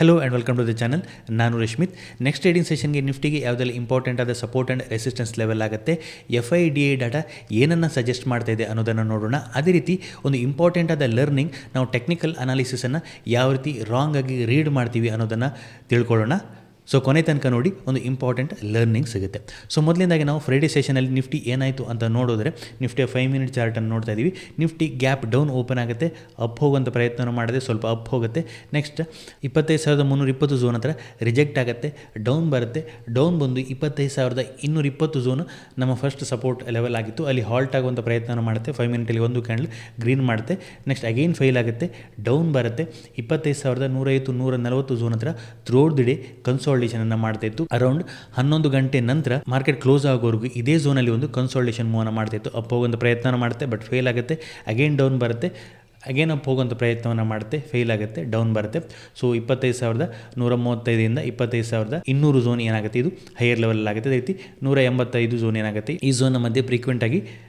Hello and welcome to the channel ನಾನು Rashmith next trading ಸೆಷನ್ಗೆ ನಿಫ್ಟಿಗೆ ಯಾವುದೆಲ್ಲ ಇಂಪಾರ್ಟೆಂಟ್ ಆದ ಸಪೋರ್ಟ್ ಆ್ಯಂಡ್ ರೆಸಿಸ್ಟೆನ್ಸ್ ಲೆವೆಲ್ ಆಗುತ್ತೆ. F I D A data ಏನನ್ನು ಸಜೆಸ್ಟ್ ಮಾಡ್ತಾ ಇದೆ ಅನ್ನೋದನ್ನು ನೋಡೋಣ. ಅದೇ ರೀತಿ ಒಂದು ಇಂಪಾರ್ಟೆಂಟ್ ಆದ ಲರ್ನಿಂಗ್ ನಾವು ಟೆಕ್ನಿಕಲ್ ಅನಾಲಿಸಿಸನ್ನು ಯಾವ ರೀತಿ ರಾಂಗ್ ಆಗಿ ರೀಡ್ ಮಾಡ್ತೀವಿ ಅನ್ನೋದನ್ನು ತಿಳ್ಕೊಳ್ಳೋಣ. ಸೊ ಕೊನೆ ತನಕ ನೋಡಿ ಒಂದು ಇಂಪಾರ್ಟೆಂಟ್ ಲರ್ನಿಂಗ್ ಸಿಗುತ್ತೆ. ಸೊ ಮೊದಲಿಂದಾಗಿ ನಾವು ಫ್ರೈಡೇ ಸೆಷನಲ್ಲಿ ನಿಫ್ಟಿ ಏನಾಯಿತು ಅಂತ ನೋಡಿದ್ರೆ ನಿಫ್ಟಿಯ ಫೈವ್ ಮಿನಿಟ್ ಚಾರ್ಟನ್ನು ನೋಡ್ತಾ ಇದ್ದೀವಿ. ನಿಫ್ಟಿ ಗ್ಯಾಪ್ ಡೌನ್ ಓಪನ್ ಆಗುತ್ತೆ ಅಪ್ ಹೋಗುವಂಥ ಪ್ರಯತ್ನ ಮಾಡಿದೆ, ಸ್ವಲ್ಪ ಅಪ್ ಹೋಗುತ್ತೆ. ನೆಕ್ಸ್ಟ್ ಇಪ್ಪತ್ತೈದು ಸಾವಿರದ ಮುನ್ನೂರ ಇಪ್ಪತ್ತು ಝೋನ್ ಹತ್ರ ರಿಜೆಕ್ಟ್ ಆಗುತ್ತೆ ಡೌನ್ ಬರುತ್ತೆ. ಡೌನ್ ಬಂದು ಇಪ್ಪತ್ತೈದು ಸಾವಿರದ ಇನ್ನೂರ ಇಪ್ಪತ್ತು ಝೋನ್ ನಮ್ಮ ಫಸ್ಟ್ ಸಪೋರ್ಟ್ ಲೆವೆಲ್ ಆಗಿತ್ತು. ಅಲ್ಲಿ ಹಾಲ್ಟ್ ಆಗುವಂಥ ಪ್ರಯತ್ನ ಮಾಡುತ್ತೆ ಫೈವ್ ಮಿನಿಟಲ್ಲಿ ಒಂದು ಕ್ಯಾಂಡಲ್ ಗ್ರೀನ್ ಮಾಡುತ್ತೆ. ನೆಕ್ಸ್ಟ್ ಅಗೈನ್ ಫೈಲ್ ಆಗುತ್ತೆ ಡೌನ್ ಬರುತ್ತೆ. ಇಪ್ಪತ್ತೈದು ಸಾವಿರದ ನೂರೈವತ್ತು ನೂರ ನಲವತ್ತು ಝೋನ್ ಹತ್ರ ಥ್ರೋಡ್ ದಿ ಡೇ ಕನ್ಸಾಲ್ಟೇಷನ್ ಮಾಡ್ತಾ ಇತ್ತು. ಅರೌಂಡ್ ಹನ್ನೊಂದು ಗಂಟೆ ನಂತರ ಮಾರ್ಕೆಟ್ ಕ್ಲೋಸ್ ಆಗೋವರೆಗೂ ಇದೇ ಝೋನಲ್ಲಿ ಒಂದು ಕನ್ಸಾಲ್ಟೇಷನ್ ಮೂವನ್ನ ಮಾಡ್ತಾ ಇತ್ತು. ಅಪ್ ಒಂದು ಪ್ರಯತ್ನ ಮಾಡುತ್ತೆ ಬಟ್ ಫೇಲ್ ಆಗುತ್ತೆ. ಅಗೇನ್ ಡೌನ್ ಬರುತ್ತೆ. ಅಗೇನ್ ಅಪ್ ಹೋಗುವಂಥ ಪ್ರಯತ್ನವನ್ನು ಮಾಡುತ್ತೆ ಫೇಲ್ ಆಗುತ್ತೆ ಡೌನ್ ಬರುತ್ತೆ. ಸೊ ಇಪ್ಪತ್ತೈದು ಸಾವಿರದ ನೂರ ಮೂವತ್ತೈದರಿಂದ ಇಪ್ಪತ್ತೈದು ಸಾವಿರದ ಇನ್ನೂರು ಝೋನ್ ಏನಾಗುತ್ತೆ ಇದು? ಹೈಯರ್ ಲೆವೆಲ್ ಆಗುತ್ತೆ. ಅದೇ ರೀತಿ ನೂರ ಎಂಬತ್ತೈದು ಝೋನ್ ಏನಾಗುತ್ತೆ? ಈ ಝೋನ್ನ ಮಧ್ಯೆ ಫ್ರೀಕ್ವೆಂಟ್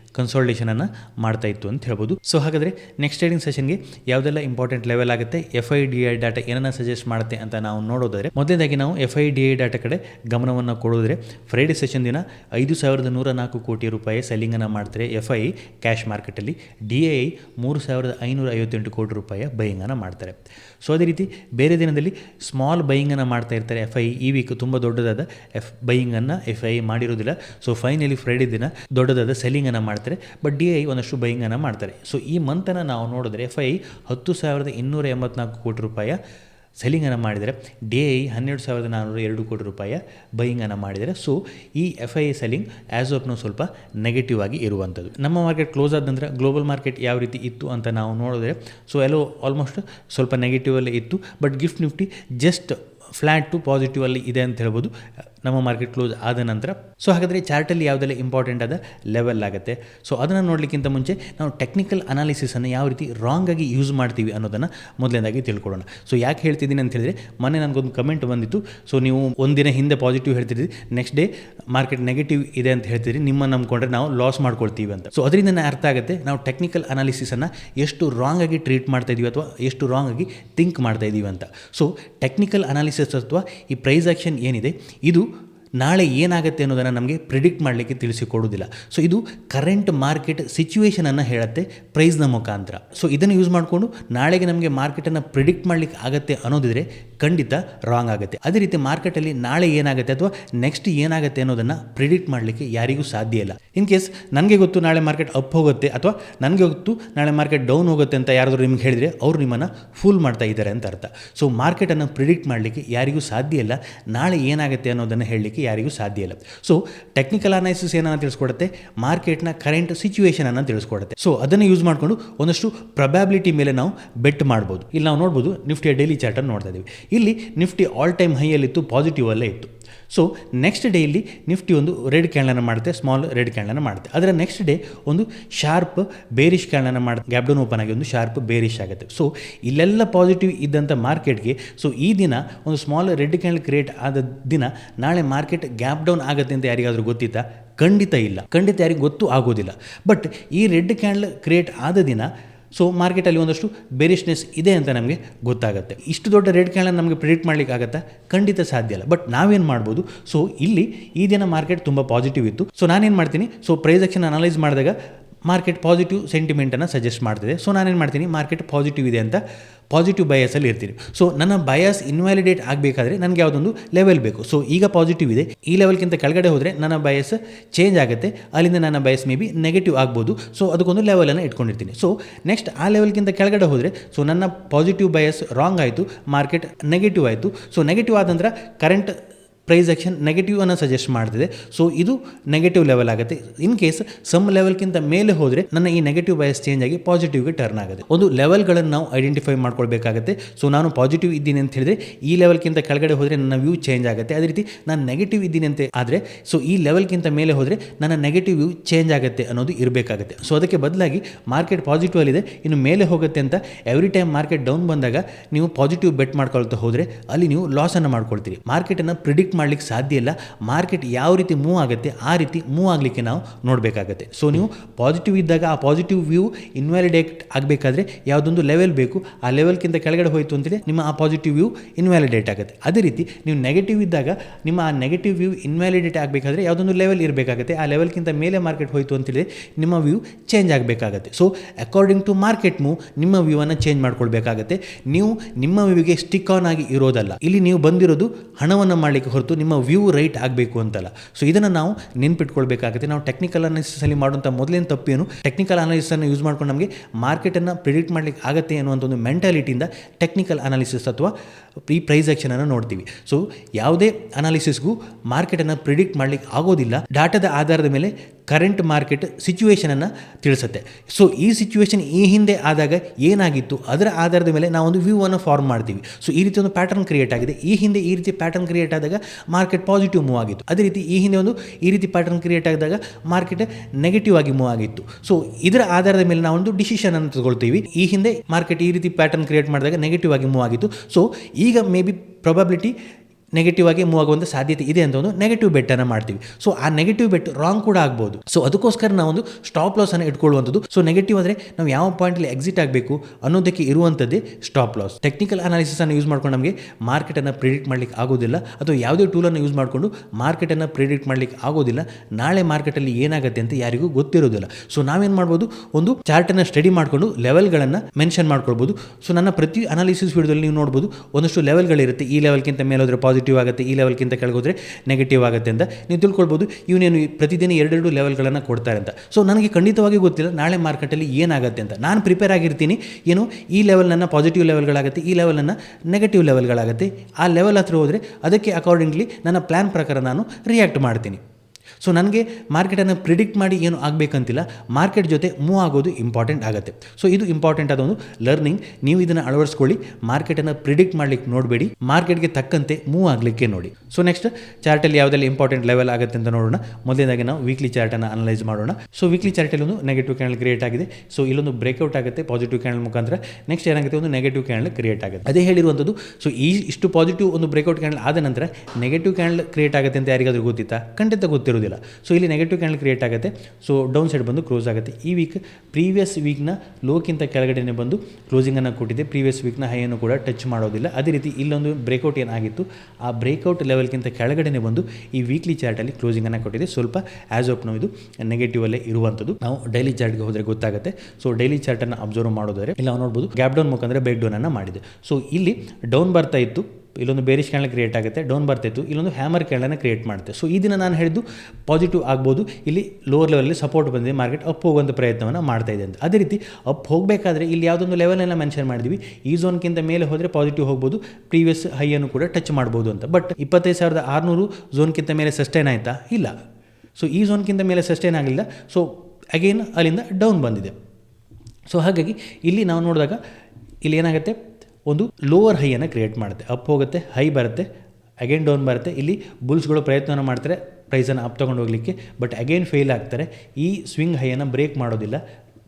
ಆಗಿ ಕನ್ಸಾಲ್ಟೇಷನನ್ನು ಮಾಡ್ತಾ ಇತ್ತು ಅಂತ ಹೇಳ್ಬೋದು. ಸೊ ಹಾಗಾದರೆ ನೆಕ್ಸ್ಟ್ ಟ್ರೇಡಿಂಗ್ ಸೆಷನ್ಗೆ ಯಾವುದೆಲ್ಲ ಇಂಪಾರ್ಟೆಂಟ್ ಲೆವೆಲ್ ಆಗುತ್ತೆ F I D I data ಏನನ್ನು ಸಜೆಸ್ಟ್ ಮಾಡುತ್ತೆ ಅಂತ ನಾವು ನೋಡೋದಾದರೆ, ಮೊದಲನೇದಾಗಿ ನಾವು F I D I data ಕಡೆ ಗಮನವನ್ನು ಕೊಡೋದ್ರೆ ಫ್ರೈಡೆ ಸೆಷನ್ ದಿನ ಐದು ಸಾವಿರದ ನೂರ ನಾಲ್ಕು ಕೋಟಿ ರೂಪಾಯಿ ಸೆಲ್ಲಿಂಗನ್ನು ಮಾಡ್ತಾರೆ ಎಫ್ ಐ ಕ್ಯಾಶ್ ಮಾರ್ಕೆಟಲ್ಲಿ ಡಿ ಐ ಮೂರು ಸಾವಿರದ ಐನೂರ ಐವತ್ತೆಂಟು ಕೋಟಿ ರೂಪಾಯಿಯ ಬೈಯಿಂಗನ್ನು ಮಾಡ್ತಾರೆ. ಸೊ ಅದೇ ರೀತಿ ಬೇರೆ ದಿನದಲ್ಲಿ ಸ್ಮಾಲ್ ಬೈಯಿಂಗನ್ನು ಮಾಡ್ತಾ ಇರ್ತಾರೆ. ಎಫ್ ಐ ಈ ವೀಕ್ ತುಂಬ ದೊಡ್ಡದಾದ ಎಫ್ ಬೈಯಿಂಗನ್ನು ಎಫ್ ಐ ಮಾಡಿರೋದಿಲ್ಲ. ಸೊ ಫೈನಲಿ ಫ್ರೈಡೆ ದಿನ ದೊಡ್ಡದಾದ ಸೆಲ್ಲಿಂಗನ್ನು ಮಾಡ್ತಾರೆ. ಬಟ್ ಡಿ ಐ ಒಂದಷ್ಟು ಬೈಯಿಂಗನ್ನು ಮಾಡ್ತಾರೆ. ಸೊ ಈ ಮಂತನ್ನು ನಾವು ನೋಡಿದ್ರೆ ಎಫ್ ಐ ಹತ್ತು ಸಾವಿರದ ಇನ್ನೂರ ಎಂಬತ್ನಾಲ್ಕು ಕೋಟಿ ರೂಪಾಯಿಯ ಸೆಲ್ಲಿಂಗನ್ನು ಮಾಡಿದರೆ ಡಿ ಐ ಹನ್ನೆರಡು ಸಾವಿರದ ನಾನ್ನೂರ ಎರಡು ಕೋಟಿ ರೂಪಾಯಿಯ ಬೈಯಿಂಗನ್ನು ಮಾಡಿದರೆ. ಸೊ ಈ F I selling as of now ಸ್ವಲ್ಪ ನೆಗೆಟಿವ್ ಆಗಿ ಇರುವಂಥದ್ದು. ನಮ್ಮ ಮಾರ್ಕೆಟ್ ಕ್ಲೋಸ್ ಆದ ಗ್ಲೋಬಲ್ ಮಾರ್ಕೆಟ್ ಯಾವ ರೀತಿ ಇತ್ತು ಅಂತ ನಾವು ನೋಡಿದ್ರೆ ಸೊ ಎಲ್ಲೋ ಆಲ್ಮೋಸ್ಟ್ ಸ್ವಲ್ಪ ನೆಗೆಟಿವಲ್ಲೇ ಇತ್ತು but GIFT Nifty just flat to positive ಅಲ್ಲಿ ಇದೆ ಅಂತ ಹೇಳ್ಬೋದು. ನಮ್ಮ ಮಾರ್ಕೆಟ್ ಕ್ಲೋಸ್ ಆದ ನಂತರ, ಸೊ ಹಾಗಾದರೆ ಚಾರ್ಟಲ್ಲಿ ಯಾವುದೆಲ್ಲ ಇಂಪಾರ್ಟೆಂಟ್ ಆದ ಲೆವೆಲ್ ಆಗುತ್ತೆ. ಸೊ ಅದನ್ನು ನೋಡಲಿಕ್ಕಿಂತ ಮುಂಚೆ ನಾವು ಟೆಕ್ನಿಕಲ್ ಅನಾಲಿಸಿಸನ್ನು ಯಾವ ರೀತಿ ರಾಂಗ್ ಆಗಿ ಯೂಸ್ ಮಾಡ್ತೀವಿ ಅನ್ನೋದನ್ನು ಮೊದಲನೇದಾಗಿ ತಿಳ್ಕೊಳ್ಳೋಣ. ಸೊ ಯಾಕೆ ಹೇಳ್ತಿದ್ದೀನಿ ಅಂತ ಹೇಳಿದ್ರೆ, ಮೊನ್ನೆ ನನಗೊಂದು ಕಮೆಂಟ್ ಬಂದಿತ್ತು. ಸೊ ನೀವು ಒಂದಿನ ಹಿಂದೆ ಪಾಸಿಟಿವ್ ಹೇಳ್ತಿದ್ರಿ ನೆಕ್ಸ್ಟ್ ಡೇ ಮಾರ್ಕೆಟ್ ನೆಗೆಟಿವ್ ಇದೆ ಅಂತ ಹೇಳ್ತೀರಿ ನಿಮ್ಮ ನಂಬ್ಕೊಂಡ್ರೆ ನಾವು ಲಾಸ್ ಮಾಡ್ಕೊಳ್ತೀವಿ ಅಂತ. ಸೊ ಅದರಿಂದ ಅರ್ಥ ಆಗುತ್ತೆ, ನಾವು ಟೆಕ್ನಿಕಲ್ ಅನಾಲಿಸಿಸನ್ನು ಎಷ್ಟು ರಾಂಗ್ ಆಗಿ ಟ್ರೀಟ್ ಮಾಡ್ತಾ ಇದೀವಿ ಅಥವಾ ಎಷ್ಟು ರಾಂಗ್ ಆಗಿ ಥಿಂಕ್ ಮಾಡ್ತಾ ಇದ್ದೀವಿ ಅಂತ. ಸೊ ಟೆಕ್ನಿಕಲ್ ಅನಾಲಿಸಿಸ್ ಅಥವಾ ಈ ಪ್ರೈಸ್ ಆಕ್ಷನ್ ಏನಿದೆ, ಇದು ನಾಳೆ ಏನಾಗುತ್ತೆ ಅನ್ನೋದನ್ನು ನಮಗೆ ಪ್ರಿಡಿಕ್ಟ್ ಮಾಡಲಿಕ್ಕೆ ತಿಳಿಸಿಕೊಡೋದಿಲ್ಲ ಸೊ ಇದು ಕರೆಂಟ್ ಮಾರ್ಕೆಟ್ ಸಿಚುವೇಶನನ್ನು ಹೇಳುತ್ತೆ ಪ್ರೈಸ್ನ ಮುಖಾಂತರ. ಸೊ ಇದನ್ನು ಯೂಸ್ ಮಾಡಿಕೊಂಡು ನಾಳೆಗೆ ನಮಗೆ ಮಾರ್ಕೆಟನ್ನು ಪ್ರಿಡಿಕ್ಟ್ ಮಾಡಲಿಕ್ಕೆ ಆಗುತ್ತೆ ಅನ್ನೋದಿದ್ರೆ ಖಂಡಿತ ರಾಂಗ್ ಆಗುತ್ತೆ. ಅದೇ ರೀತಿ ಮಾರ್ಕೆಟಲ್ಲಿ ನಾಳೆ ಏನಾಗುತ್ತೆ ಅಥವಾ ನೆಕ್ಸ್ಟ್ ಏನಾಗುತ್ತೆ ಅನ್ನೋದನ್ನು ಪ್ರಿಡಿಕ್ಟ್ ಮಾಡಲಿಕ್ಕೆ ಯಾರಿಗೂ ಸಾಧ್ಯ ಇಲ್ಲ. ಇನ್ ಕೇಸ್ ನನಗೆ ಗೊತ್ತು ನಾಳೆ ಮಾರ್ಕೆಟ್ ಅಪ್ ಹೋಗುತ್ತೆ ಅಥವಾ ನನಗೆ ಗೊತ್ತು ನಾಳೆ ಮಾರ್ಕೆಟ್ ಡೌನ್ ಹೋಗುತ್ತೆ ಅಂತ ಯಾರಾದರೂ ನಿಮ್ಗೆ ಹೇಳಿದರೆ ಅವರು ನಿಮ್ಮನ್ನು ಫೂಲ್ ಮಾಡ್ತಾ ಇದ್ದಾರೆ ಅಂತ ಅರ್ಥ. ಸೊ ಮಾರ್ಕೆಟನ್ನು ಪ್ರಿಡಿಕ್ಟ್ ಮಾಡಲಿಕ್ಕೆ ಯಾರಿಗೂ ಸಾಧ್ಯ ಇಲ್ಲ. ನಾಳೆ ಏನಾಗುತ್ತೆ ಅನ್ನೋದನ್ನು ಹೇಳಲಿಕ್ಕೆ ಯಾರಿಗೂ ಸಾಧ್ಯ ಇಲ್ಲ. ಸೊ ಟೆಕ್ನಿಕಲ್ ಅನಾಲಿಸಿಸ್ ಏನನ್ನು ತಿಳಿಸ್ಕೊಡುತ್ತೆ? ಮಾರ್ಕೆಟ್ನ ಕರೆಂಟ್ ಸಿಚುವೇಶನನ್ನು ತಿಳಿಸ್ಕೊಡುತ್ತೆ. ಸೊ ಅದನ್ನು ಯೂಸ್ ಮಾಡಿಕೊಂಡು ಒಂದಷ್ಟು ಪ್ರೊಬ್ಯಾಬಿಲಿಟಿ ಮೇಲೆ ನಾವು ಬೆಟ್ ಮಾಡ್ಬೋದು. ಇಲ್ಲಿ ನಾವು ನೋಡ್ಬೋದು ನಿಫ್ಟಿಯ ಡೈಲಿ ಚಾರ್ಟನ್ನು ನೋಡ್ತಾ ಇದ್ದೀವಿ ಇಲ್ಲಿ ನಿಫ್ಟಿ ಆಲ್ ಟೈಮ್ ಹೈಯಲ್ಲಿತ್ತು ಪಾಸಿಟಿವ್ ಅಲ್ಲೇ ಇತ್ತು. ಸೊ ನೆಕ್ಸ್ಟ್ ಡೇಯಲ್ಲಿ ನಿಫ್ಟಿ ಒಂದು ರೆಡ್ ಕ್ಯಾಂಡಲನ್ನು ಮಾಡುತ್ತೆ ಸ್ಮಾಲ್ ರೆಡ್ ಕ್ಯಾಂಡಲನ್ನು ಮಾಡುತ್ತೆ. ಅದರ ನೆಕ್ಸ್ಟ್ ಡೇ ಒಂದು ಶಾರ್ಪ್ ಬೇರಿಶ್ ಕ್ಯಾಂಡಲನ್ನು ಮಾಡುತ್ತೆ. ಗ್ಯಾಪ್ ಡೌನ್ ಓಪನ್ ಆಗಿ ಒಂದು ಶಾರ್ಪ್ ಬೇರಿಶ್ ಆಗುತ್ತೆ. ಸೊ ಇಲ್ಲೆಲ್ಲ ಪಾಸಿಟಿವ್ ಇದ್ದಂಥ ಮಾರ್ಕೆಟ್ಗೆ ಸೊ ಈ ದಿನ ಒಂದು ಸ್ಮಾಲ್ ರೆಡ್ ಕ್ಯಾಂಡಲ್ ಕ್ರಿಯೇಟ್ ಆದ ದಿನ ನಾಳೆ ಮಾರ್ಕೆಟ್ ಗ್ಯಾಪ್ ಡೌನ್ ಆಗುತ್ತೆ ಅಂತ ಯಾರಿಗಾದರೂ ಗೊತ್ತಿತ್ತಾ? ಖಂಡಿತ ಇಲ್ಲ. ಖಂಡಿತ ಯಾರಿಗೂ ಗೊತ್ತು ಆಗೋದಿಲ್ಲ. ಬಟ್ ಈ ರೆಡ್ ಕ್ಯಾಂಡಲ್ ಕ್ರಿಯೇಟ್ ಆದ ದಿನ ಸೊ ಮಾರ್ಕೆಟಲ್ಲಿ ಒಂದಷ್ಟು ಬೇರಿಶ್ನೆಸ್ ಇದೆ ಅಂತ ನಮಗೆ ಗೊತ್ತಾಗುತ್ತೆ. ಇಷ್ಟು ದೊಡ್ಡ ರೇಟ್ ಕ್ಯಾಂಡಲ್ ನಮಗೆ ಪ್ರಿಡಿಕ್ಟ್ ಮಾಡ್ಲಿಕ್ಕೆ ಆಗುತ್ತಾ? ಖಂಡಿತ ಸಾಧ್ಯ ಇಲ್ಲ ಬಟ್ ನಾವೇನು ಮಾಡ್ಬೋದು? ಸೊ ಇಲ್ಲಿ ಈ ದಿನ ಮಾರ್ಕೆಟ್ ತುಂಬ ಪಾಸಿಟಿವ್ ಇತ್ತು. ಸೊ ನಾನೇನು ಮಾಡ್ತೀನಿ? ಸೊ ಪ್ರೈಸ್ ಆಕ್ಷನ್ ಅನಲೈಸ್ ಮಾಡಿದಾಗ ಮಾರ್ಕೆಟ್ ಪಾಸಿಟಿವ್ ಸೆಂಟಿಮೆಂಟನ್ನು ಸಜೆಸ್ಟ್ ಮಾಡ್ತಿದೆ. ಸೊ ನಾನೇನು ಮಾಡ್ತೀನಿ? ಮಾರ್ಕೆಟ್ ಪಾಸಿಟಿವ್ ಇದೆ ಅಂತ ಪಾಸಿಟಿವ್ ಬಯಸಲ್ಲಿ ಇರ್ತೀನಿ. ಸೊ ನನ್ನ ಬಯಸ್ ಇನ್ವ್ಯಾಲಿಡೇಟ್ ಆಗಬೇಕಾದ್ರೆ ನನಗೆ ಯಾವುದೊಂದು ಲೆವೆಲ್ ಬೇಕು. ಸೊ ಈಗ ಪಾಸಿಟಿವ್ ಇದೆ. ಈ ಲೆವೆಲ್ಗಿಂತ ಕೆಳಗಡೆ ಹೋದರೆ ನನ್ನ ಬಯಸ್ ಚೇಂಜ್ ಆಗುತ್ತೆ. ಅಲ್ಲಿಂದ ನನ್ನ ಬಯಸ್ ಮೇ ಬಿ ನೆಗೆಟಿವ್ ಆಗ್ಬೋದು. ಸೊ ಅದಕ್ಕೊಂದು ಲೆವೆಲನ್ನು ಇಟ್ಕೊಂಡಿರ್ತೀನಿ. ಸೊ ನೆಕ್ಸ್ಟ್ ಆ ಲೆವೆಲ್ಗಿಂತ ಕೆಳಗಡೆ ಹೋದರೆ ಸೊ ನನ್ನ ಪಾಸಿಟಿವ್ ಬಯಸ್ ರಾಂಗ್ ಆಯಿತು. ಮಾರ್ಕೆಟ್ ನೆಗೆಟಿವ್ ಆಯಿತು. ಸೊ ನೆಗೆಟಿವ್ ಆದ ನಂತರ ಕರೆಂಟ್ ಪ್ರೈಸ್ ಆ್ಯಕ್ಷನ್ ನೆಗೆಟಿವ್ ಅನ್ನು ಸಜೆಸ್ಟ್ ಮಾಡ್ತಿದೆ. ಸೊ ಇದು ನೆಗೆಟಿವ್ ಲೆವೆಲ್ ಆಗುತ್ತೆ. ಇನ್ ಕೇಸ್ ಸಮ್ ಲೆವೆಲ್ಕಿಂತ ಮೇಲೆ ಹೋದರೆ ನನ್ನ ಈ ನೆಗೆಟಿವ್ ಬಯಸ್ ಚೇಂಜ್ ಆಗಿ ಪಾಸಿಟಿವ್ಗೆ ಟರ್ನ್ ಆಗುತ್ತೆ. ಒಂದು ಲೆವೆಲ್ಗಳನ್ನು ನಾವು ಐಡೆಂಟಿಫೈ ಮಾಡ್ಕೊಳ್ಬೇಕಾಗುತ್ತೆ. ಸೊ ನಾನು ಪಾಸಿಟಿವ್ ಇದ್ದೀನಿ ಅಂತ ಹೇಳಿದ್ರೆ ಈ ಲೆವೆಲ್ಕಿಂತ ಕೆಳಗಡೆ ಹೋದರೆ ನನ್ನ ವ್ಯೂ ಚೇಂಜ್ ಆಗುತ್ತೆ. ಅದೇ ರೀತಿ ನಾನು ನೆಗೆಟಿವ್ ಇದ್ದೀನಿ ಅಂತ ಆದರೆ ಸೊ ಈ ಲೆವೆಲ್ಗಿಂತ ಮೇಲೆ ಹೋದರೆ ನನ್ನ ನೆಗೆಟಿವ್ ವ್ಯೂ ಚೇಂಜ್ ಆಗುತ್ತೆ ಅನ್ನೋದು ಇರಬೇಕಾಗುತ್ತೆ. ಸೊ ಅದಕ್ಕೆ ಬದಲಾಗಿ ಮಾರ್ಕೆಟ್ ಪಾಸಿಟಿವ್ ಅಲ್ಲಿದೆ ಇನ್ನು ಮೇಲೆ ಹೋಗುತ್ತೆ ಅಂತ ಎವ್ರಿ ಟೈಮ್ ಮಾರ್ಕೆಟ್ ಡೌನ್ ಬಂದಾಗ ನೀವು ಪಾಸಿಟಿವ್ ಬೆಟ್ ಮಾಡ್ಕೊಳ್ತಾ ಹೋದರೆ ಅಲ್ಲಿ ನೀವು ಲಾಸನ್ನು ಮಾಡ್ಕೊಳ್ತೀರಿ. ಮಾರ್ಕೆಟನ್ನು ಪ್ರಿಡಿಕ್ಟ್ ಮಾಡ್ಲಿಕ್ಕೆ ಸಾಧ್ಯ ಇಲ್ಲ. ಮಾರ್ಕೆಟ್ ಯಾವ ರೀತಿ ಮೂವ್ ಆಗುತ್ತೆ, ಆ ರೀತಿ ಮೂವ್ ಆಗಲಿಕ್ಕೆ ನಾವು ನೋಡಬೇಕಾಗತ್ತೆ. ಸೊ ನೀವು ಪಾಸಿಟಿವ್ ಇದ್ದಾಗ ಆ ಪಾಸಿಟಿವ್ ವ್ಯೂ ಇನ್ವ್ಯಾಲಿಡೇಟ್ ಆಗಬೇಕಾದ್ರೆ ಯಾವುದೊಂದು ಲೆವೆಲ್ ಬೇಕು. ಆ ಲೆವೆಲ್ಗಿಂತ ಕೆಳಗಡೆ ಹೋಯಿತು ಅಂತೇಳಿ ನಿಮ್ಮ ಆ ಪಾಸಿಟಿವ್ ವ್ಯೂ ಇನ್ವ್ಯಾಲಿಡೇಟ್ ಆಗುತ್ತೆ. ಅದೇ ರೀತಿ ನೀವು ನೆಗೆಟಿವ್ ಇದ್ದಾಗ ನಿಮ್ಮ ಆ ನೆಗೆಟಿವ್ ವ್ಯೂ ಇನ್ವ್ಯಾಲಿಡೇಟ್ ಆಗಬೇಕಾದ್ರೆ ಯಾವುದೊಂದು ಲೆವೆಲ್ ಇರಬೇಕಾಗುತ್ತೆ. ಆ ಲೆವೆಲ್ಗಿಂತ ಮೇಲೆ ಮಾರ್ಕೆಟ್ ಹೋಯಿತು ಅಂತೇಳಿ ನಿಮ್ಮ view change ಆಗಬೇಕಾಗತ್ತೆ. So according to market move ನಿಮ್ಮ ವ್ಯೂವನ್ನು ಚೇಂಜ್ ಮಾಡ್ಕೊಳ್ಬೇಕಾಗತ್ತೆ. ನೀವು ನಿಮ್ಮ ವ್ಯೂಗೆ ಸ್ಟಿಕ್ ಆನ್ ಆಗಿ ಇರೋದಲ್ಲ. ಇಲ್ಲಿ ನೀವು ಬಂದಿರೋದು ಹಣವನ್ನು ಮಾಡಲಿಕ್ಕೆ ಹೊರತು ನಿಮ್ಮ ವ್ಯೂ ರೈಟ್ ಆಗಬೇಕು ಅಂತಲ್ಲ. ಸೊ ಇದನ್ನು ನಾವು ನೆನ್ಪಿಟ್ಕೊಳ್ಬೇಕಾಗುತ್ತೆ. ನಾವು ಟೆಕ್ನಿಕಲ್ ಅನಾಲಿಸಲ್ಲಿ ಮಾಡುವಂಥ ಮೊದಲೇನು ತಪ್ಪೇನು ಟೆಕ್ನಿಕಲ್ ಅನಾಲಿಸನ್ನು ಯೂಸ್ ಮಾಡ್ಕೊಂಡು ನಮಗೆ ಮಾರ್ಕೆಟನ್ನು ಪ್ರಿಡಿಕ್ಟ್ ಮಾಡಲಿಕ್ಕೆ ಆಗುತ್ತೆ ಅನ್ನುವಂಥ ಒಂದು ಮೆಂಟಾಲಿಟಿಯಿಂದ ಟೆಕ್ನಿಕಲ್ ಅನಾಲಿಸಿಸ್ ಅಥವಾ ಈ ಪ್ರೈಸ್ ಆ್ಯಕ್ಷನನ್ನು ನೋಡ್ತೀವಿ. ಸೊ ಯಾವುದೇ ಅನಾಲಿಸಿಸ್ಗೂ ಮಾರ್ಕೆಟನ್ನು ಪ್ರಿಡಿಕ್ಟ್ ಮಾಡಲಿಕ್ಕೆ ಆಗೋದಿಲ್ಲ. ಡಾಟಾದ ಆಧಾರದ ಮೇಲೆ ಕರೆಂಟ್ ಮಾರ್ಕೆಟ್ ಸಿಚುವೇಶನನ್ನು ತಿಳಿಸುತ್ತೆ. ಸೊ ಈ ಸಿಚುವೇಷನ್ ಈ ಹಿಂದೆ ಆದಾಗ ಏನಾಗಿತ್ತು? ಅದರ ಆಧಾರದ ಮೇಲೆ ನಾವೊಂದು ವ್ಯೂವನ್ನು ಫಾರ್ಮ್ ಮಾಡ್ತೀವಿ. ಸೊ ಈ ರೀತಿ ಒಂದು ಪ್ಯಾಟರ್ನ್ ಕ್ರಿಯೇಟ್ ಆಗಿದೆ. ಈ ಹಿಂದೆ ಈ ರೀತಿ ಪ್ಯಾಟರ್ನ್ ಕ್ರಿಯೇಟ್ ಆದಾಗ ಮಾರ್ಕೆಟ್ ಪಾಸಿಟಿವ್ ಮೂವ್ ಆಗಿತ್ತು. ಅದೇ ರೀತಿ ಈ ಹಿಂದೆ ಒಂದು ಈ ರೀತಿ ಪ್ಯಾಟರ್ನ್ ಕ್ರಿಯೇಟ್ ಆದಾಗ ಮಾರ್ಕೆಟ್ ನೆಗೆಟಿವ್ ಆಗಿ ಮೂವ್ ಆಗಿತ್ತು. ಸೊ ಇದರ ಆಧಾರದ ಮೇಲೆ ನಾವೊಂದು ಡಿಸಿಷನ್ ಅನ್ನು ತಗೊಳ್ತೀವಿ. ಈ ಹಿಂದೆ ಮಾರ್ಕೆಟ್ ಈ ರೀತಿ ಪ್ಯಾಟರ್ನ್ ಕ್ರಿಯೇಟ್ ಮಾಡಿದಾಗ ನೆಗೆಟಿವ್ ಆಗಿ ಮೂವ್ ಆಗಿತ್ತು. ಸೊ ಈಗ ಮೇ ಬಿ ಪ್ರೊಬಬಿಲಿಟಿ ನೆಗೆಟಿವ್ ಆಗಿ ಮೂವ್ ಆಗುವಂಥ ಸಾಧ್ಯತೆ ಇದೆ ಅಂತ ಒಂದು ನೆಗೆಟಿವ್ ಬೆಟ್ಟನ್ನು ಮಾಡ್ತೀವಿ. ಸೊ ಆ ನೆಗೆಟಿವ್ ಬೆಟ್ ರಾಂಗ್ ಕೂಡ ಆಗ್ಬೋದು. ಸೊ ಅದಕ್ಕೋಸ್ಕರ ನಾವೊಂದು ಸ್ಟಾಪ್ ಲಾಸ್ ಅನ್ನು ಇಟ್ಕೊಳ್ಳುವಂಥದ್ದು. ಸೊ ನೆಗೆಟಿವ್ ಅಂದರೆ ನಾವು ಯಾವ ಪಾಯಿಂಟಲ್ಲಿ ಎಕ್ಸಿಟ್ ಆಗಬೇಕು ಅನ್ನೋದಕ್ಕೆ ಇರುವಂಥದ್ದೇ ಸ್ಟಾಪ್ ಲಾಸ್ ಟೆಕ್ನಿಕಲ್ ಅನಾಲಿಸಿಸ್ ಅನ್ನು ಯೂಸ್ ಮಾಡ್ಕೊಂಡು ನಮಗೆ ಮಾರ್ಕೆಟನ್ನು ಪ್ರಿಡಿಕ್ಟ್ ಮಾಡಲಿಕ್ಕೆ ಆಗೋದಿಲ್ಲ. ಅಥವಾ ಯಾವುದೇ ಟೂಲನ್ನು ಯೂಸ್ ಮಾಡಿಕೊಂಡು ಮಾರ್ಕೆಟನ್ನು ಪ್ರಿಡಿಕ್ಟ್ ಮಾಡಲಿಕ್ಕೆ ಆಗೋದಿಲ್ಲ. ನಾಳೆ ಮಾರ್ಕೆಟಲ್ಲಿ ಏನಾಗುತ್ತೆ ಅಂತ ಯಾರಿಗೂ ಗೊತ್ತಿರೋದಿಲ್ಲ. ಸೊ ನಾವೇನು ಮಾಡ್ಬೋದು? ಒಂದು ಚಾರ್ಟನ್ನು ಸ್ಟಡಿ ಮಾಡಿಕೊಂಡು ಲೆವೆಲ್ಗಳನ್ನು ಮೆನ್ಷನ್ ಮಾಡ್ಕೊಳ್ಬೋದು. ಸೊ ನನ್ನ ಪ್ರತಿ ಅನಾಲಿಸಿಸ್ ವಿಡಿಯೋದಲ್ಲಿ ನೀವು ನೋಡ್ಬೋದು ಒಂದಷ್ಟು ಲೆವೆಲ್ಗಳಿರುತ್ತೆ ಈ ಲೆವೆಲ್ಗಿಂತ ಮೇಲೆ ಹೋದರೆ ಪಾಸಿಟಿವ್ ಆಗುತ್ತೆ, ಈ ಲೆವೆಲ್ಗಿಂತ ಕೆಳಗೆ ಹೋದರೆ ನೆಗೆಟಿವ್ ಆಗುತ್ತೆ ಅಂತ. ನೀವು ತಿಳ್ಕೊಳ್ಬೋದು ಇವನೇನು ಪ್ರತಿದಿನ ಎರಡೆರಡು ಲೆವೆಲ್ಗಳನ್ನು ಕೊಡ್ತಾರೆ ಅಂತ. ಸೊ ನನಗೆ ಖಂಡಿತವಾಗಿ ಗೊತ್ತಿಲ್ಲ, ನಾಳೆ ಮಾರ್ಕೆಟಲ್ಲಿ ಏನಾಗುತ್ತೆ ಅಂತ. ನಾನು ಪ್ರಿಪೇರ್ ಆಗಿರ್ತೀನಿ, ಏನು ಈ ಲೆವೆಲ್ ಪಾಸಿಟಿವ್ ಲೆವೆಲ್ಗಳಾಗುತ್ತೆ ಈ ಲೆವೆಲ್ ನೆಗೆಟಿವ್ ಲೆವೆಲ್ಗಳಾಗುತ್ತೆ ಆ ಲೆವೆಲ್ ಹತ್ರ ಹೋದರೆ, ಅದಕ್ಕೆ ಅಕಾರ್ಡಿಂಗ್ಲಿ ನನ್ನ ಪ್ಲ್ಯಾನ್ ಪ್ರಕಾರ ನಾನು ರಿಯಾಕ್ಟ್ ಮಾಡ್ತೀನಿ. ಸೊ ನನಗೆ ಮಾರ್ಕೆಟನ್ನು ಪ್ರಿಡಿಕ್ಟ್ ಮಾಡಿ ಏನು ಆಗಬೇಕಂತಿಲ್ಲ. ಮಾರ್ಕೆಟ್ ಜೊತೆ ಮೂವ್ ಆಗೋದು ಇಂಪಾರ್ಟೆಂಟ್ ಆಗುತ್ತೆ. ಸೊ ಇದು ಇಂಪಾರ್ಟೆಂಟ್ ಆದ ಒಂದು ಲರ್ನಿಂಗ್ ನೀವು ಇದನ್ನು ಅಳವಡಿಸ್ಕೊಳ್ಳಿ. ಮಾರ್ಕೆಟನ್ನು ಪ್ರಿಡಿಕ್ಟ್ ಮಾಡಲಿಕ್ಕೆ ನೋಡಬೇಡಿ. ಮಾರ್ಕೆಟ್ಗೆ ತಕ್ಕಂತೆ ಮೂವ್ ಆಗಲಿಕ್ಕೆ ನೋಡಿ. ಸೊ ನೆಕ್ಸ್ಟ್ ಚಾರ್ಟಲ್ಲಿ ಯಾವುದೆಲ್ಲ ಇಂಪಾರ್ಟೆಂಟ್ ಲೆವೆಲ್ ಆಗುತ್ತೆ ಅಂತ ನೋಡೋಣ. ಮೊದಲನೇದಾಗಿ ನಾವು ವೀಕ್ಲಿ ಚಾರ್ಟನ್ನು ಅನಲೈಸ್ ಮಾಡೋಣ. ಸೊ ವೀಕ್ಲಿ ಚಾರ್ಟಲ್ಲಿ ಒಂದು ನೆಗೆಟಿವ್ ಕ್ಯಾನಲ್ ಕ್ರಿಯೇಟ್ ಆಗಿದೆ. ಸೊ ಇಲ್ಲೊಂದು ಬ್ರೇಕ್ಔಟ್ ಆಗುತ್ತೆ ಪಾಸಿಟಿವ್ ಕ್ಯಾನಲ್ ಮುಖಾಂತರ. ನೆಕ್ಸ್ಟ್ ಏನಾಗುತ್ತೆ? ಒಂದು ನೆಗೆಟಿವ್ ಕ್ಯಾನಲ್ ಕ್ರಿಯೇಟ್ ಆಗುತ್ತೆ. ಅದೇ ಹೇಳಿರುವಂಥದ್ದು ಸೊ ಈ ಇಷ್ಟು ಪಾಸಿಟಿವ್ ಒಂದು ಬ್ರೇಕ್ಔಟ್ ಕ್ಯಾನಲ್ ಆದ ನಂತರ ನೆಗೆಟಿವ್ ಕ್ಯಾನಲ್ ಕ್ರಿಯೇಟ್ ಆಗುತ್ತೆ ಅಂತ ಯಾರಿಗಾದ್ರೂ ಗೊತ್ತಿತ್ತಾ? ಖಂಡಿತ ಗೊತ್ತಿರೋದಿಲ್ಲ ಸೊ ಇಲ್ಲಿ ನೆಗೆಟಿವ್ ಕ್ಯಾಂಡಲ್ ಕ್ರಿಯೇಟ್ ಆಗುತ್ತೆ. ಸೊ ಡೌನ್ ಸೈಡ್ ಬಂದು ಕ್ಲೋಸ್ ಆಗುತ್ತೆ. ಈ ವೀಕ್ ಪ್ರೀವಿಯಸ್ ವೀಕ್ನ ಲೋಕ್ಕಿಂತ ಕೆಳಗಡೆನೆ ಬಂದು ಕ್ಲೋಸಿಂಗನ್ನು ಕೊಟ್ಟಿದೆ. ಪ್ರೀವಿಯಸ್ ವೀಕ್ನ ಹೈಯನ್ನು ಕೂಡ ಟಚ್ ಮಾಡೋದಿಲ್ಲ. ಅದೇ ರೀತಿ ಇಲ್ಲೊಂದು ಬ್ರೇಕೌಟ್ ಏನಾಗಿತ್ತು ಆ ಬ್ರೇಕೌಟ್ ಲೆವೆಲ್ಗಿಂತ ಕೆಳಗಡೆನೆ ಬಂದು ಈ ವೀಕ್ಲಿ ಚಾರ್ಟಲ್ಲಿ ಕ್ಲೋಸಿಂಗನ್ನು ಕೊಟ್ಟಿದೆ. ಸ್ವಲ್ಪ ಆ್ಯಸ್ ಆಫ್ ನಾವು ಇದು ನೆಗೆಟಿವ್ ಅಲ್ಲೇ ಇರುವಂಥದ್ದು. ನಾವು ಡೈಲಿ ಚಾರ್ಟ್ಗೆ ಹೋದರೆ ಗೊತ್ತಾಗುತ್ತೆ. ಸೊ ಡೈಲಿ ಚಾರ್ಟನ್ನು ಅಬ್ಸರ್ವ್ ಮಾಡೋದಾದ್ರೆ, ಇಲ್ಲಿ ನಾವು ನೋಡ್ಬೋದು ಗ್ಯಾಪ್ ಡೌನ್ ಮುಖಾಂತರ ಬ್ರೇಕ್ ಡೌನನ್ನು ಮಾಡಿದೆ. ಸೊ ಇಲ್ಲಿ ಡೌನ್ ಬರ್ತಾ ಇತ್ತು. ಇಲ್ಲೊಂದು ಬೇರಿಶ್ ಕ್ಯಾಂಡಲ್ ಕ್ರಿಯೇಟ್ ಆಗುತ್ತೆ ಡೌನ್ ಬರ್ತಿತ್ತು. ಇಲ್ಲೊಂದು ಹ್ಯಾಮರ್ ಕ್ಯಾಂಡಲನ್ನು ಕ್ರಿಯೇಟ್ ಮಾಡುತ್ತೆ. ಸೊ ಈ ದಿನ ನಾನು ಹೇಳಿದ್ದು ಪಾಸಿಟಿವ್ ಆಗ್ಬೋದು. ಇಲ್ಲಿ ಲೋವರ್ ಲೆವೆಲಲ್ಲಿ ಸಪೋರ್ಟ್ ಬಂದಿದೆ ಮಾರ್ಕೆಟ್ ಅಪ್ ಹೋಗುವಂಥ ಪ್ರಯತ್ನವನ್ನು ಮಾಡ್ತಾ ಇದೆ ಅಂತ. ಅದೇ ರೀತಿ ಅಪ್ ಹೋಗಬೇಕಾದ್ರೆ ಇಲ್ಲಿ ಯಾವುದೊಂದು ಲೆವೆಲನ್ನು ಮೆನ್ಷನ್ ಮಾಡಿದ್ವಿ. ಈ ಝೋನ್ಗಿಂತ ಮೇಲೆ ಹೋದರೆ ಪಾಸಿಟಿವ್ ಹೋಗ್ಬೋದು. ಪ್ರೀವಿಯಸ್ ಹೈಯನ್ನು ಕೂಡ ಟಚ್ ಮಾಡ್ಬೋದು ಅಂತ. ಬಟ್ ಇಪ್ಪತ್ತೈದು ಸಾವಿರದ ಆರುನೂರು ಝೋನ್ಗಿಂತ ಮೇಲೆ ಸಸ್ಟೈನ್ ಆಯಿತಾ? ಇಲ್ಲ. ಸೊ ಈ ಝೋನ್ಗಿಂತ ಮೇಲೆ ಸಸ್ಟೈನ್ ಆಗಲಿಲ್ಲ ಸೊ ಅಗೇನ್ ಅಲ್ಲಿಂದ ಡೌನ್ ಬಂದಿದೆ. ಸೊ ಹಾಗಾಗಿ ಇಲ್ಲಿ ನಾವು ನೋಡಿದಾಗ ಇಲ್ಲಿ ಏನಾಗುತ್ತೆ? ಒಂದು ಲೋವರ್ ಹೈಯನ್ನು ಕ್ರಿಯೇಟ್ ಮಾಡುತ್ತೆ. ಅಪ್ ಹೋಗುತ್ತೆ ಹೈ ಬರುತ್ತೆ ಅಗೇನ್ ಡೌನ್ ಬರುತ್ತೆ. ಇಲ್ಲಿ ಬುಲ್ಸ್ಗಳು ಪ್ರಯತ್ನವನ್ನು ಮಾಡ್ತಾರೆ ಪ್ರೈಸನ್ನು ಅಪ್ ತೊಗೊಂಡು ಹೋಗಲಿಕ್ಕೆ. ಬಟ್ ಅಗೇನ್ ಫೇಲ್ ಆಗ್ತಾರೆ. ಈ ಸ್ವಿಂಗ್ ಹೈಯನ್ನು ಬ್ರೇಕ್ ಮಾಡೋದಿಲ್ಲ.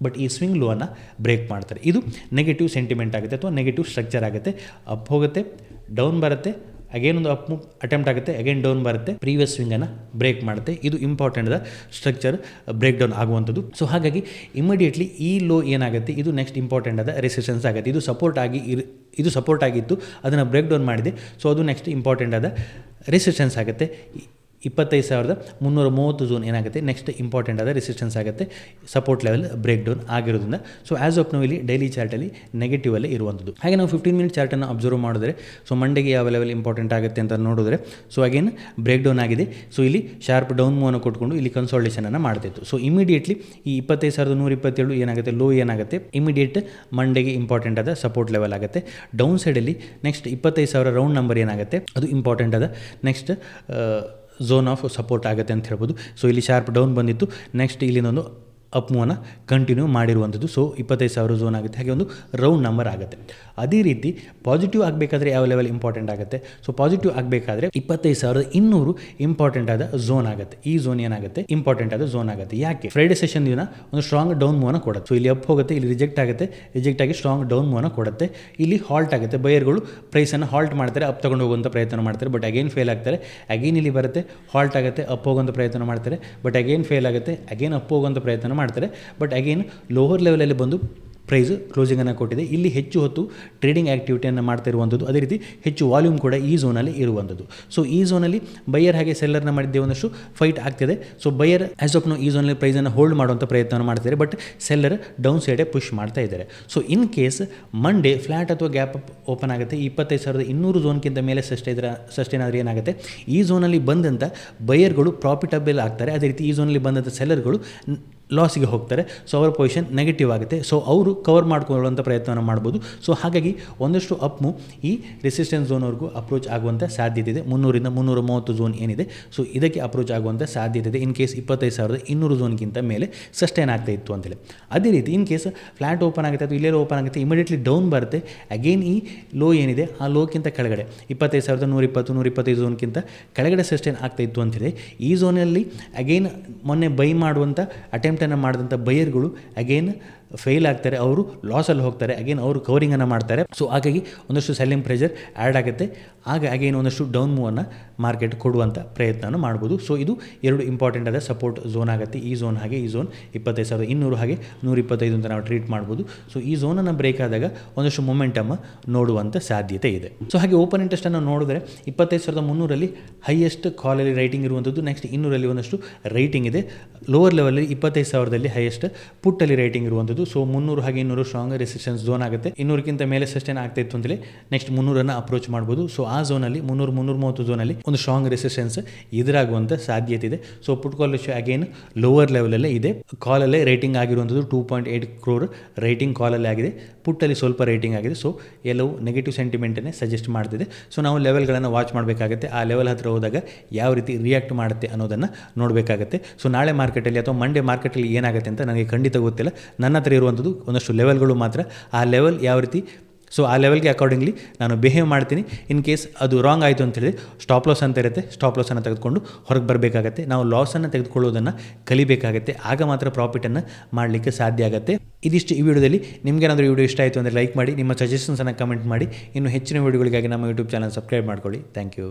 ಬಟ್ ಈ ಸ್ವಿಂಗ್ ಲೋವನ್ನು ಬ್ರೇಕ್ ಮಾಡ್ತಾರೆ. ಇದು ನೆಗೆಟಿವ್ ಸೆಂಟಿಮೆಂಟ್ ಆಗುತ್ತೆ ಅಥವಾ ನೆಗೆಟಿವ್ ಸ್ಟ್ರಕ್ಚರ್ ಆಗುತ್ತೆ. ಅಪ್ ಹೋಗುತ್ತೆ ಡೌನ್ ಬರುತ್ತೆ ಅಗೇನ್ ಒಂದು ಅಪ್ ಮೂವ್ ಅಟೆಂಪ್ಟ್ ಆಗುತ್ತೆ ಅಗೇನ್ ಡೌನ್ ಬರುತ್ತೆ ಪ್ರೀವಿಯಸ್ ಸ್ವಿಂಗನ್ನು ಬ್ರೇಕ್ ಮಾಡುತ್ತೆ. ಇದು ಇಂಪಾರ್ಟೆಂಟ್ ಸ್ಟ್ರಕ್ಚರ್ ಬ್ರೇಕ್ ಡೌನ್ ಆಗುವಂಥದ್ದು. ಸೊ ಹಾಗಾಗಿ ಇಮಿಡಿಯೇಟ್ಲಿ ಈ ಲೋ ಏನಾಗುತ್ತೆ, ಇದು ನೆಕ್ಸ್ಟ್ ಇಂಪಾರ್ಟೆಂಟ್ ಆದ ರೆಸಿಸ್ಟೆನ್ಸ್ ಆಗುತ್ತೆ. ಇದು ಸಪೋರ್ಟ್ ಆಗಿ ಇದು ಸಪೋರ್ಟ್ ಆಗಿತ್ತು, ಅದನ್ನು ಬ್ರೇಕ್ ಡೌನ್ ಮಾಡಿದೆ. ಸೊ ಅದು ನೆಕ್ಸ್ಟ್ ಇಂಪಾರ್ಟೆಂಟ್ ಆದ ರೆಸಿಸ್ಟೆನ್ಸ್ ಆಗುತ್ತೆ. ಇಪ್ಪತ್ತೈದು ಸಾವಿರದ ಮುನ್ನೂರ ಮೂವತ್ತು ಝೋನ್ ಏನಾಗುತ್ತೆ? ನೆಕ್ಸ್ಟ್ ಇಂಪಾರ್ಟೆಂಟ್ ಆದ ರೆಸಿಸ್ಟೆನ್ಸ್ ಆಗುತ್ತೆ. ಸಪೋರ್ಟ್ ಲೆವೆಲ್ ಬ್ರೇಕ್ ಡೌನ್ ಆಗಿರೋದ್ರಿಂದ. ಸೊ ಆ್ಯಸ್ ಆಫ್ ನಾವು ಇಲ್ಲಿ ಡೈಲಿ ಚಾರ್ಟಲ್ಲಿ ನೆಗೆಟಿವ್ ಅಲ್ಲೇ ಇರುವಂಥದ್ದು. ಹಾಗೆ ನಾವು ಫಿಫ್ಟೀನ್ ಮಿನಿಟ್ ಚಾರ್ಟನ್ನು ಅಬ್ಸರ್ವ್ ಮಾಡಿದ್ರೆ ಸೊ ಮಂಡೆಗೆ ಯಾವ ಲೆವೆಲ್ ಇಂಪಾರ್ಟೆಂಟ್ ಆಗುತ್ತೆ ಅಂತ ನೋಡಿದ್ರೆ ಸೊ ಅಗೇನ್ ಬ್ರೇಕ್ ಡೌನ್ ಆಗಿದೆ. ಸೊ ಇಲ್ಲಿ ಶಾರ್ಪ್ ಡೌನ್ ಮೂವನ್ನು ಕೊಟ್ಕೊಂಡು ಇಲ್ಲಿ ಕನ್ಸಾಲ್ಟೇಷನನ್ನು ಮಾಡ್ತಿತ್ತು. ಸೊ ಇಮಿಡಿಯೇಟ್ಲಿ ಈ ಇಪ್ಪತ್ತೈದು ಸಾವಿರದ ನೂರ ಇಪ್ಪತ್ತೇಳು ಏನಾಗುತ್ತೆ? ಲೋ ಏನಾಗುತ್ತೆ? ಇಮಿಡಿಯೇಟ್ ಮಂಡೆಗೆ ಇಂಪಾರ್ಟೆಂಟ್ ಆದ ಸಪೋರ್ಟ್ ಲೆವೆಲ್ ಆಗುತ್ತೆ. ಡೌನ್ ಸೈಡಲ್ಲಿ ನೆಕ್ಸ್ಟ್ ಇಪ್ಪತ್ತೈದು ಸಾವಿರ ರೌಂಡ್ ನಂಬರ್ ಏನಾಗುತ್ತೆ? ಅದು ಇಂಪಾರ್ಟೆಂಟ್ ಅದ ನೆಕ್ಸ್ಟ್ ಝೋನ್ ಆಫ್ ಸಪೋರ್ಟ್ ಆಗುತ್ತೆ ಅಂತ ಹೇಳ್ಬೋದು. ಸೊ ಇಲ್ಲಿ ಶಾರ್ಪ್ ಡೌನ್ ಬಂದಿತ್ತು. ನೆಕ್ಸ್ಟ್ ಇಲ್ಲಿನೊಂದು ಅಪ್ ಮೂವನ್ನ ಕಂಟಿನ್ಯೂ ಮಾಡಿರುವಂಥದ್ದು. ಸೊ ಇಪ್ಪತ್ತೈದು ಸಾವಿರ ಝೋನ್ ಆಗುತ್ತೆ. ಹಾಗೆ ಒಂದು ರೌಂಡ್ ನಂಬರ್ ಆಗುತ್ತೆ. ಅದೇ ರೀತಿ ಪಾಸಿಟಿವ್ ಆಗಬೇಕಾದ್ರೆ ಯಾವ ಲೆವೆಲ್ ಇಂಪಾರ್ಟೆಂಟ್ ಆಗುತ್ತೆ? ಸೊ ಪಾಸಿಟಿವ್ ಆಗಬೇಕಾದ್ರೆ ಇಪ್ಪತ್ತೈದು ಸಾವಿರದ ಇನ್ನೂರು ಇಂಪಾರ್ಟೆಂಟ್ ಆದ ಝೋನ್ ಆಗುತ್ತೆ. ಈ ಝೋನ್ ಏನಾಗುತ್ತೆ? ಇಂಪಾರ್ಟೆಂಟ್ ಆದ ಝೋನ್ ಆಗುತ್ತೆ. ಯಾಕೆ? ಫ್ರೈಡೆ ಸೆಷನ್ ದಿನ ಒಂದು ಸ್ಟ್ರಾಂಗ್ ಡೌನ್ ಮೂವನ್ನ ಕೊಡುತ್ತೆ. ಸೊ ಇಲ್ಲಿ ಅಪ್ ಹೋಗುತ್ತೆ, ಇಲ್ಲಿ ರಿಜೆಕ್ಟ್ ಆಗುತ್ತೆ ರಿಜೆಕ್ಟ್ ಆಗಿ ಸ್ಟ್ರಾಂಗ್ ಡೌನ್ ಮೂವನ್ನ ಕೊಡುತ್ತೆ. ಇಲ್ಲಿ ಹಾಲ್ಟ್ ಆಗುತ್ತೆ. ಬಯರ್ಗಳು ಪ್ರೈಸನ್ನು ಹಾಲ್ಟ್ ಮಾಡ್ತಾರೆ ಅಪ್ ತಗೊಂಡು ಹೋಗುವಂಥ ಪ್ರಯತ್ನ ಮಾಡ್ತಾರೆ. ಬಟ್ ಅಗೇನ್ ಫೇಲ್ ಆಗ್ತಾರೆ. ಅಗೇನ್ ಇಲ್ಲಿ ಬರುತ್ತೆ ಹಾಲ್ಟ್ ಆಗುತ್ತೆ ಅಪ್ ಹೋಗುವಂಥ ಪ್ರಯತ್ನ ಮಾಡ್ತಾರೆ. ಬಟ್ ಅಗೇನ್ ಫೇಲ್ ಆಗುತ್ತೆ ಅಗೇನ್ ಅಪ್ ಹೋಗುವಂಥ ಪ್ರಯತ್ನ ಮಾಡ್ತಾರೆ. ಬಟ್ ಅಗೇನ್ ಲೋವರ್ ಲೆವೆಲಲ್ಲಿ ಬಂದು ಪ್ರೈಸ್ ಕ್ಲೋಸಿಂಗನ್ನು ಕೊಟ್ಟಿದೆ. ಇಲ್ಲಿ ಹೆಚ್ಚು ಹೊತ್ತು ಟ್ರೇಡಿಂಗ್ ಆ್ಯಕ್ಟಿವಿಟಿಯನ್ನು ಮಾಡ್ತಾ ಇರುವಂಥದ್ದು ಅದೇ ರೀತಿ ಹೆಚ್ಚು ವಾಲ್ಯೂಮ್ ಕೂಡ ಈ ಝೋನಲ್ಲಿ ಇರುವಂಥದ್ದು ಸೊ ಈ ಝೋನಲ್ಲಿ ಬೈಯರ್ ಹಾಗೆ ಸೆಲ್ಲರ್ನ ಮಾಡಿದ್ದೆ ಒಂದಷ್ಟು ಫೈಟ್ ಆಗ್ತಿದೆ. So buyer as of now ಈ ಝೋನಲ್ಲಿ ಪ್ರೈಸನ್ನು ಹೋಲ್ಡ್ ಮಾಡುವಂಥ ಪ್ರಯತ್ನವನ್ನು ಮಾಡ್ತಿದ್ದಾರೆ. ಬಟ್ ಸೆಲ್ಲರ್ ಡೌನ್ ಸೈಡೇ ಪುಷ್ ಮಾಡ್ತಾ ಇದ್ದಾರೆ. So in case Monday flat ಅಥವಾ ಗ್ಯಾಪ್ ಓಪನ್ ಆಗುತ್ತೆ ಇಪ್ಪತ್ತೈದು ಸಾವಿರದ ಇನ್ನೂರು ಝೋನ್ಗಿಂತ ಮೇಲೆ ಸಸ್ಟೇ ಇದ್ರೆ ಸಸ್ಟೇನ್ ಆದರೆ ಏನಾಗುತ್ತೆ? ಈ ಝೋನಲ್ಲಿ ಬಂದಂಥ ಬೈಯರ್ಗಳು ಪ್ರಾಫಿಟಬಲ್ ಆಗ್ತಾರೆ. ಅದೇ ರೀತಿ ಈ ಝೋನಲ್ಲಿ ಬಂದಂಥ ಸೆಲ್ಲರ್ಗಳು ಲಾಸಿಗೆ ಹೋಗ್ತಾರೆ. ಸೊ ಅವರ ಪೊಸಿಷನ್ ನೆಗೆಟಿವ್ ಆಗುತ್ತೆ. ಸೊ ಅವರು ಕವರ್ ಮಾಡ್ಕೊಳ್ಳುವಂಥ ಪ್ರಯತ್ನವನ್ನು ಮಾಡ್ಬೋದು. ಸೊ ಹಾಗಾಗಿ ಒಂದಷ್ಟು ಅಪ್ಮು ಈ ರೆಸಿಸ್ಟೆನ್ಸ್ ಝೋನ್ವರೆಗೂ ಅಪ್ರೋಚ್ ಆಗುವಂಥ ಸಾಧ್ಯತೆ ಇದೆ. ಮುನ್ನೂರಿಂದ ಮುನ್ನೂರ ಮೂವತ್ತು ಝೋನ್ ಏನಿದೆ. ಸೊ ಇದಕ್ಕೆ ಅಪ್ರೋಚ್ ಆಗುವಂಥ ಸಾಧ್ಯತೆ ಇದೆ. ಇನ್ ಕೇಸ್ ಇಪ್ಪತ್ತೈದು ಸಾವಿರದ ಇನ್ನೂರು ಝೋನ್ಗಿಂತ ಮೇಲೆ ಸಸ್ಟೈನ್ ಆಗ್ತಾ ಇತ್ತು ಅಂತೇಳಿ. ಅದೇ ರೀತಿ ಇನ್ ಕೇಸ್ ಫ್ಲಾಟ್ ಓಪನ್ ಆಗುತ್ತೆ ಅಥವಾ ಇಲ್ಲೇ ಓಪನ್ ಆಗುತ್ತೆ ಇಮಿಡಿಯೇಟ್ಲಿ ಡೌನ್ ಬರುತ್ತೆ. ಅಗೇನ್ ಈ ಲೋ ಏನಿದೆ, ಆ ಲೋಕ್ಕಿಂತ ಕೆಳಗಡೆ. ಇಪ್ಪತ್ತೈದು ಸಾವಿರದ ನೂರಿಪ್ಪತ್ತು ಇಪ್ಪತ್ತು ನೂರ ಇಪ್ಪತ್ತೈದು ಝೋನ್ಗಿಂತ ಕೆಳಗಡೆ ಸಸ್ಟೈನ್ ಆಗ್ತಾ ಇತ್ತು ಅಂತೇಳಿ. ಈ ಝೋನಲ್ಲಿ ಅಗೇನ್ ಮೊನ್ನೆ ಬೈ ಮಾಡುವಂಥ ಅಟೆಂಪ್ಟನ್ನು ಮಾಡಿದಂಥ ಬೈಯರ್ಗಳು ಅಗೇನ್ ಫೇಲ್ ಆಗ್ತಾರೆ, ಅವರು ಲಾಸಲ್ಲಿ ಹೋಗ್ತಾರೆ. ಅಗೇನ್ ಅವರು ಕವರಿಂಗನ್ನು ಮಾಡ್ತಾರೆ. ಸೊ ಹಾಗಾಗಿ ಒಂದಷ್ಟು ಸೆಲ್ಲಿಂಗ್ ಪ್ರೆಷರ್ ಆ್ಯಡ್ ಆಗುತ್ತೆ. ಆಗ ಅಗೇನ್ ಒಂದಷ್ಟು ಡೌನ್ ಮೂವನ್ನು ಮಾರ್ಕೆಟ್ ಕೊಡುವಂಥ ಪ್ರಯತ್ನವನ್ನು ಮಾಡ್ಬೋದು. ಸೊ ಇದು ಎರಡು ಇಂಪಾರ್ಟೆಂಟ್ ಆದ ಸಪೋರ್ಟ್ ಝೋನ್ ಆಗುತ್ತೆ. ಈ ಝೋನ್ ಹಾಗೆ, ಈ ಝೋನ್ ಇಪ್ಪತ್ತೈದು ಸಾವಿರದ ಇನ್ನೂರು ಹಾಗೆ ನೂರ ಇಪ್ಪತ್ತೈದು ಅಂತ ನಾವು ಟ್ರೀಟ್ ಮಾಡ್ಬೋದು. ಸೊ ಈ ಝೋನನ್ನು ಬ್ರೇಕ್ ಆದಾಗ ಒಂದಷ್ಟು ಮೊಮೆಂಟಮ್ಮ ನೋಡುವಂಥ ಸಾಧ್ಯತೆ ಇದೆ. ಸೊ ಹಾಗೆ ಓಪನ್ ಇಂಟ್ರೆಸ್ಟನ್ನು ನೋಡಿದ್ರೆ ಇಪ್ಪತ್ತೈದು ಸಾವಿರದ ಮುನ್ನೂರಲ್ಲಿ ಹೈಯೆಸ್ಟ್ ಕಾಲಲ್ಲಿ ರೈಟಿಂಗ್ ಇರುವಂಥದ್ದು. ನೆಕ್ಸ್ಟ್ ಇನ್ನೂರಲ್ಲಿ ಒಂದಷ್ಟು ರೈಟಿಂಗ್ ಇದೆ. ಲೋವರ್ ಲೆವೆಲಲ್ಲಿ ಇಪ್ಪತ್ತೈದು ಸಾವಿರದಲ್ಲಿ ಹೈಯೆಸ್ಟ್ ಪುಟ್ಟಲ್ಲಿ ರೈಟಿಂಗ್ ಇರುವಂಥದ್ದು. ಸೊ ಮುನ್ನೂರು ಹಾಗೆ ಇನ್ನೂರು ಸ್ಟ್ರಾಂಗ್ ರೆಸಿಸ್ಟೆನ್ಸ್ ಝೋನ್ ಆಗುತ್ತೆ. ಇನ್ನೂರಕ್ಕಿಂತ ಮೇಲೆ ಸಸ್ಟೈನ್ ಆಗ್ತಾ ಇತ್ತು ಅಂತೇಳಿ ನೆಕ್ಸ್ಟ್ ಮುನ್ನೂರನ್ನು ಅಪ್ರೋಚ್ ಮಾಡ್ಬೋದು. ಸೊ ಆ ಝೋನಲ್ಲಿ ಮುನ್ನೂರು ಮುನ್ನೂರು ಮೂವತ್ತು ಝೋನಲ್ಲಿ ಒಂದು ಸ್ಟ್ರಾಂಗ್ ರೆಸಿಸ್ಟೆನ್ಸ್ ಎದುರಾಗುವಂಥ ಸಾಧ್ಯತೆ ಇದೆ. So put call again lower ಲೆವೆಲಲ್ಲೇ ಇದೆ. ಕಾಲಲ್ಲೇ ರೇಟಿಂಗ್ ಆಗಿರುವಂಥದ್ದು two point eight crore writing ಕಾಲಲ್ಲೇ ಆಗಿದೆ. ಪುಟ್ಟಲ್ಲಿ ಸ್ವಲ್ಪ ರೇಟಿಂಗ್ ಆಗಿದೆ. ಸೊ ಎಲ್ಲವೂ ನೆಗೆಟಿವ್ ಸೆಂಟಿಮೆಂಟನ್ನೇ ಸಜೆಸ್ಟ್ ಮಾಡ್ತಿದೆ ಸೊ ನಾವು ಲೆವೆಲ್ಗಳನ್ನು ವಾಚ್ ಮಾಡಬೇಕಾಗುತ್ತೆ. ಆ ಲೆವೆಲ್ ಹತ್ರ ಹೋದಾಗ ಯಾವ ರೀತಿ ರಿಯಾಕ್ಟ್ ಮಾಡುತ್ತೆ ಅನ್ನೋದನ್ನು ನೋಡಬೇಕಾಗುತ್ತೆ. ಸೊ ನಾಳೆ ಮಾರ್ಕೆಟಲ್ಲಿ ಅಥವಾ ಮಂಡೇ ಮಾರ್ಕೆಟಲ್ಲಿ ಏನಾಗುತ್ತೆ ಅಂತ ನನಗೆ ಖಂಡಿತ ಗೊತ್ತಿಲ್ಲ. ನನ್ನ ಹತ್ರ ಇರುವಂಥದ್ದು ಒಂದಷ್ಟು ಲೆವೆಲ್ಗಳು ಮಾತ್ರ. ಆ ಲೆವೆಲ್ ಯಾವ ರೀತಿ? ಸೊ ಆ ಲೆವೆಲ್ಗೆ ಅಕಾರ್ಡಿಂಗ್ಲಿ ನಾನು ಬಿಹೇವ್ ಮಾಡ್ತೀನಿ. ಇನ್ ಕೇಸ್ ಅದು ರಾಂಗ್ ಆಯಿತು ಅಂತ ಹೇಳಿದ್ರೆ ಸ್ಟಾಪ್ ಲಾಸ್ ಅಂತ ಇರುತ್ತೆ. ಸ್ಟಾಪ್ ಲಾಸನ್ನು ತೆಗೆದುಕೊಂಡು ಹೊರಗೆ ಬರಬೇಕಾಗತ್ತೆ. ನಾವು ಲಾಸನ್ನು ತೆಗೆದುಕೊಳ್ಳೋದನ್ನು ಕಲಿಬೇಕಾಗತ್ತೆ. ಆಗ ಮಾತ್ರ ಪ್ರಾಫಿಟನ್ನು ಮಾಡಲಿಕ್ಕೆ ಸಾಧ್ಯ ಆಗುತ್ತೆ. ಇದಿಷ್ಟು ಈ ವಿಡಿಯೋದಲ್ಲಿ. ನಿಮಗೇನಾದರೂ ವಿಡಿಯೋ ಇಷ್ಟ ಆಯಿತು ಅಂದರೆ ಲೈಕ್ ಮಾಡಿ, ನಿಮ್ಮ ಸಜೆಷನ್ಸನ್ನು ಕಮೆಂಟ್ ಮಾಡಿ. ಇನ್ನು ಹೆಚ್ಚಿನ ವಿಡಿಯೋಗಳಿಗಾಗಿ ನಮ್ಮ ಯೂಟ್ಯೂಬ್ ಚಾನಲ್ ಸಬ್ಸ್ಕ್ರೈಬ್ ಮಾಡ್ಕೊಳ್ಳಿ. Thank you